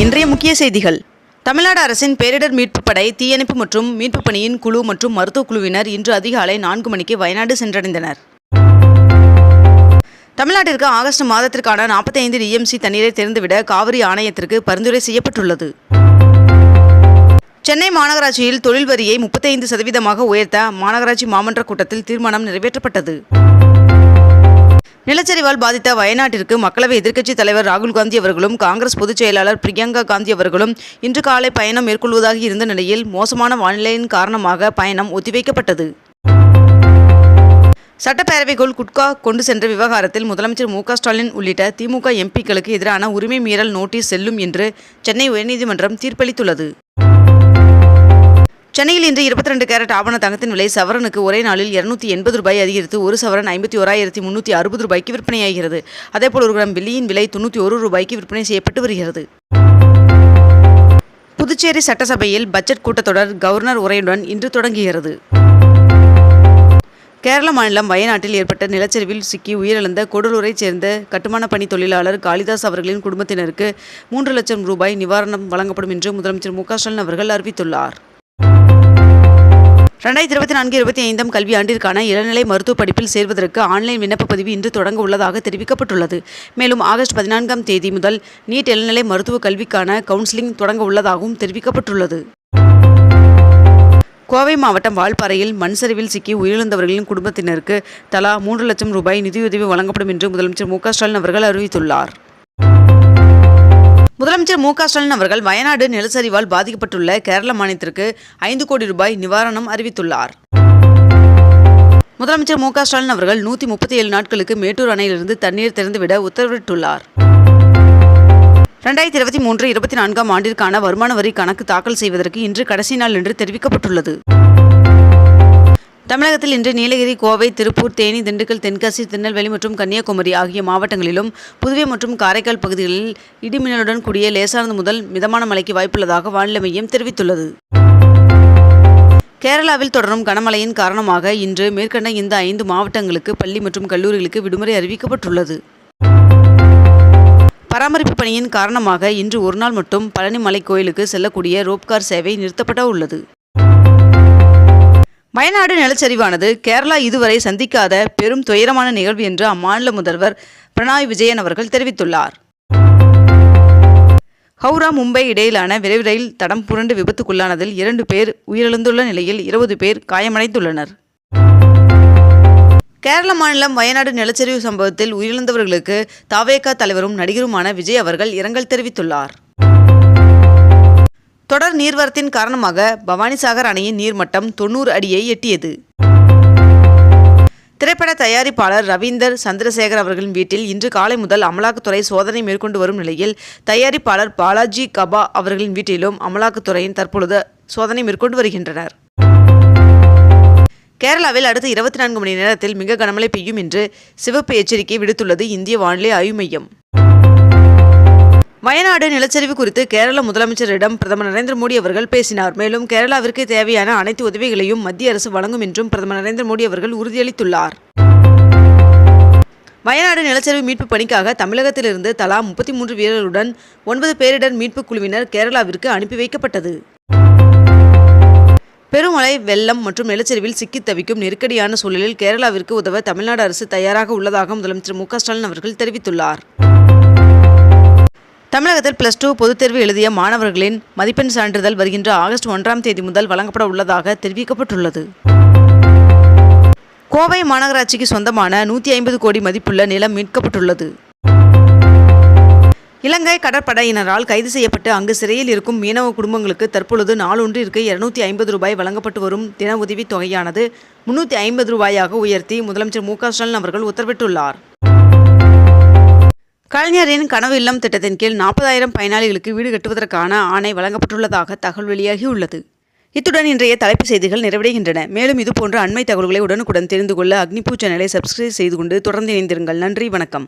இன்றைய முக்கிய செய்திகள். தமிழ்நாடு அரசின் பேரிடர் மீட்புப் படை தீயணைப்பு மற்றும் மீட்புப் பணியின் குழு மற்றும் மருத்துவக் குழுவினர் இன்று அதிகாலை நான்கு மணிக்கு வயநாடு சென்றடைந்தனர். தமிழ்நாட்டிற்கு ஆகஸ்ட் மாதத்திற்கான 45 டிஎம்சி தண்ணீரை திறந்துவிட காவிரி ஆணையத்திற்கு பரிந்துரை செய்யப்பட்டுள்ளது. சென்னை மாநகராட்சியில் தொழில் வரியை 35% சதவீதமாக உயர்த்த மாநகராட்சி மாமன்ற கூட்டத்தில் தீர்மானம் நிறைவேற்றப்பட்டது. நிலச்சரிவால் பாதித்த வயநாட்டிற்கு மக்களவை எதிர்க்கட்சித் தலைவர் ராகுல் காந்தி அவர்களும் காங்கிரஸ் பொதுச் செயலாளர் பிரியங்கா காந்தி அவர்களும் இன்று காலை பயணம் மேற்கொள்வதாக இருந்த நிலையில் மோசமான வானிலையின் காரணமாக பயணம் ஒத்திவைக்கப்பட்டது. சட்டப்பேரவைக்குள் குட்கா கொண்டு சென்ற விவகாரத்தில் முதலமைச்சர் மு ஸ்டாலின் உள்ளிட்ட திமுக எம்பிக்களுக்கு எதிரான உரிமை மீறல் நோட்டீஸ் செல்லும் என்று சென்னை உயர்நீதிமன்றம் தீர்ப்பளித்துள்ளது. சென்னையில் இன்று இருபத்தி ரெண்டு கேரட் ஆவண தங்கத்தின் விலை சவரனுக்கு ஒரே நாளில் இருநூத்தி எண்பது ரூபாய் அதிகரித்து ஒரு சவரன் ஐம்பத்தி ஓராயிரத்தி முன்னூற்றி அறுபது ரூபாய்க்கு விற்பனையாகிறது. அதேபோல் ஒரு கிராம் வெள்ளியின் விலை தொண்ணூற்றி ஒரு ரூபாய்க்கு விற்பனை செய்யப்பட்டு வருகிறது. புதுச்சேரி சட்டசபையில் பட்ஜெட் கூட்டத்தொடர் கவர்னர் உரையுடன் இன்று தொடங்குகிறது. கேரள மாநிலம் வயநாட்டில் ஏற்பட்ட நிலச்சரிவில் சிக்கி உயிரிழந்த கொடலூரைச் சேர்ந்த கட்டுமான பணி தொழிலாளர் காளிதாஸ் அவர்களின் குடும்பத்தினருக்கு மூன்று லட்சம் ரூபாய் நிவாரணம் வழங்கப்படும் என்று முதலமைச்சர் மு க ஸ்டாலின் அவர்கள் அறிவித்துள்ளார். ரெண்டாயிரத்தி இருபத்தி நான்கு இருபத்தி ஐந்தாம் கல்வியாண்டிற்கான இளநிலை மருத்துவ படிப்பில் சேர்வதற்கு ஆன்லைன் விண்ணப்ப பதிவு இன்று தொடங்க உள்ளதாக தெரிவிக்கப்பட்டுள்ளது. மேலும் ஆகஸ்ட் பதினான்காம் தேதி முதல் நீட் இளநிலை மருத்துவ கல்விக்கான கவுன்சிலிங் தொடங்க உள்ளதாகவும் தெரிவிக்கப்பட்டுள்ளது. கோவை மாவட்டம் வால்பாறையில் மண் சரிவில் சிக்கி உயிரிழந்தவர்களின் குடும்பத்தினருக்கு தலா மூன்று லட்சம் ரூபாய் நிதியுதவி வழங்கப்படும் என்று முதலமைச்சர் மு க ஸ்டாலின் அவர்கள் அறிவித்துள்ளார். முதலமைச்சர் மு க ஸ்டாலின் அவர்கள் வயநாடு நிலச்சரிவால் பாதிக்கப்பட்டுள்ள கேரள மாநிலத்திற்கு ஐந்து கோடி ரூபாய் நிவாரணம் அறிவித்துள்ளார். முதலமைச்சர் மு க ஸ்டாலின் அவர்கள் நூற்றி முப்பத்தி ஏழு நாட்களுக்கு மேட்டூர் அணையிலிருந்து தண்ணீர் திறந்துவிட உத்தரவிட்டுள்ளார். ரெண்டாயிரத்தி இருபத்தி மூன்று இருபத்தி நான்காம் ஆண்டிற்கான வருமான வரி கணக்கு தாக்கல் செய்வதற்கு இன்று கடைசி நாள் என்று தெரிவிக்கப்பட்டுள்ளது. தமிழகத்தில் இன்று நீலகிரி கோவை திருப்பூர் தேனி திண்டுக்கல் தென்காசி திருநெல்வேலி மற்றும் கன்னியாகுமரி ஆகிய மாவட்டங்களிலும் புதுவை மற்றும் காரைக்கால் பகுதிகளில் இடிமின்னலுடன் கூடிய லேசானது முதல் மிதமான மழைக்கு வாய்ப்புள்ளதாக வானிலை மையம் தெரிவித்துள்ளது. கேரளாவில் தொடரும் கனமழையின் காரணமாக இன்று மேற்கண்ட இந்த ஐந்து மாவட்டங்களுக்கு பள்ளி மற்றும் கல்லூரிகளுக்கு விடுமுறை அறிவிக்கப்பட்டுள்ளது. பராமரிப்பு பணியின் காரணமாக இன்று ஒருநாள் மட்டும் பழனிமலை கோயிலுக்கு செல்லக்கூடிய ரோப்கார் சேவை நிறுத்தப்பட உள்ளது. வயநாடு நிலச்சரிவானது கேரளா இதுவரை சந்திக்காத பெரும் துயரமான நிகழ்வு என்று அம்மாநில முதல்வர் பினராயி விஜயன் அவர்கள் தெரிவித்துள்ளார். ஹவுரா மும்பை இடையிலான விரைவு ரயில் தடம் புரண்டு விபத்துக்குள்ளானதில் இரண்டு பேர் உயிரிழந்துள்ள நிலையில் இருபது பேர் காயமடைந்துள்ளனர். கேரள மாநிலம் வயநாடு நிலச்சரிவு சம்பவத்தில் உயிரிழந்தவர்களுக்கு தாவேகா தலைவரும் நடிகருமான விஜய் அவர்கள் இரங்கல் தெரிவித்துள்ளார். தொடர் நீர்வரத்தின் காரணமாக பவானிசாகர் அணையின் நீர்மட்டம் தொண்ணூறு அடியை எட்டியது. திரைப்பட தயாரிப்பாளர் ரவீந்தர் சந்திரசேகர் அவர்களின் வீட்டில் இன்று காலை முதல் அமலாக்கத்துறை சோதனை மேற்கொண்டு வரும் நிலையில் தயாரிப்பாளர் பாலாஜி கபா அவர்களின் வீட்டிலும் அமலாக்கத்துறையின் தற்பொழுது சோதனை மேற்கொண்டு வருகின்றனர். கேரளாவில் அடுத்த இருபத்தி நான்கு மணி நேரத்தில் மிக கனமழை பெய்யும் என்று சிவப்பு எச்சரிக்கை விடுத்துள்ளது இந்திய வானிலை ஆய்வு மையம். வயநாடு நிலச்சரிவு குறித்து கேரள முதலமைச்சரிடம் பிரதமர் நரேந்திர மோடி அவர்கள் பேசினார். மேலும் கேரளாவிற்கு தேவையான அனைத்து உதவிகளையும் மத்திய அரசு வழங்கும் என்றும் பிரதமர் நரேந்திர மோடி அவர்கள் உறுதியளித்துள்ளார். வயநாடு நிலச்சரிவு மீட்பு பணிக்காக தமிழகத்திலிருந்து தலா முப்பத்தி மூன்று வீரர்களுடன் ஒன்பது பேரிடர் மீட்புக் குழுவினர் கேரளாவிற்கு அனுப்பி வைக்கப்பட்டது. பெருமழை வெள்ளம் மற்றும் நிலச்சரிவில் சிக்கித் தவிக்கும் நெருக்கடியான சூழலில் கேரளாவிற்கு உதவ தமிழ்நாடு அரசு தயாராக உள்ளதாக முதலமைச்சர் மு க ஸ்டாலின் அவர்கள் தெரிவித்துள்ளார். தமிழகத்தில் பிளஸ் டூ பொதுத் தேர்வு எழுதிய மாணவர்களின் மதிப்பெண் சான்றிதழ் வருகின்ற ஆகஸ்ட் ஒன்றாம் தேதி முதல் வழங்கப்பட உள்ளதாக தெரிவிக்கப்பட்டுள்ளது. கோவை மாநகராட்சிக்கு சொந்தமான நூற்றி ஐம்பது கோடி மதிப்புள்ள நிலம் மீட்கப்பட்டுள்ளது. இலங்கை கடற்படையினரால் கைது செய்யப்பட்டு அங்கு சிறையில் இருக்கும் மீனவ குடும்பங்களுக்கு தற்பொழுது நாளொன்றிற்கு இருநூத்தி ஐம்பது ரூபாய் வழங்கப்பட்டு வரும் தின உதவித் தொகையானது முன்னூற்றி ஐம்பது ரூபாயாக உயர்த்தி முதலமைச்சர் மு க ஸ்டாலின் அவர்கள் உத்தரவிட்டுள்ளார். கலைஞரின் கனவு இல்லம் திட்டத்தின் கீழ் நாற்பதாயிரம் பயனாளிகளுக்கு வீடு கட்டுவதற்கான ஆணை வழங்கப்பட்டுள்ளதாக தகவல் வெளியாகியுள்ளது. இத்துடன் இன்றைய தலைப்பு செய்திகள் நிறைவடைகின்றன. மேலும் இதுபோன்ற அண்மை தகவல்களை உடனுக்குடன் தெரிந்து கொள்ள அக்னிபூ சேனலை சப்ஸ்கிரைப் செய்து கொண்டு தொடர்ந்து இணைந்திருங்கள். நன்றி வணக்கம்.